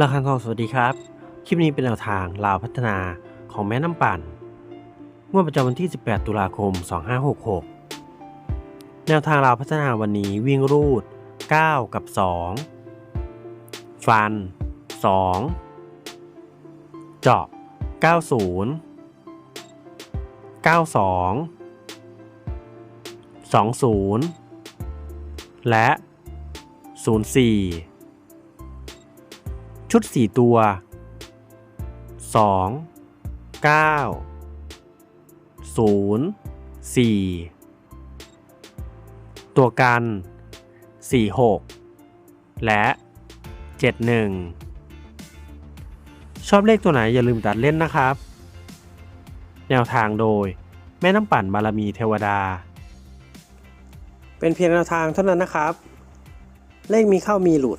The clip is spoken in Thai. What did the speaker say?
ราคาทองสวัสดีครับ คลิปนี้เป็นแนวทางลาวพัฒนาของแม่น้ำปั่นงวดประจำวันที่ 18 ตุลาคม 2566 แนวทางลาวพัฒนาวันนี้วิ่งรูด 9 กับ 2 ฟัน 2 เจาะ90 92 20 และ 04 ชุด 4 ตัว 2 9 0 4 ตัวกัน 4 6 และ 7 1 ชอบเลขตัวไหนอย่าลืมตัดเล่นนะครับ แนวทางโดยแม่น้ำปั่นบารมีเทวดา เป็นเพียงแนวทางเท่านั้นนะครับ เลขมีเข้ามีหลุด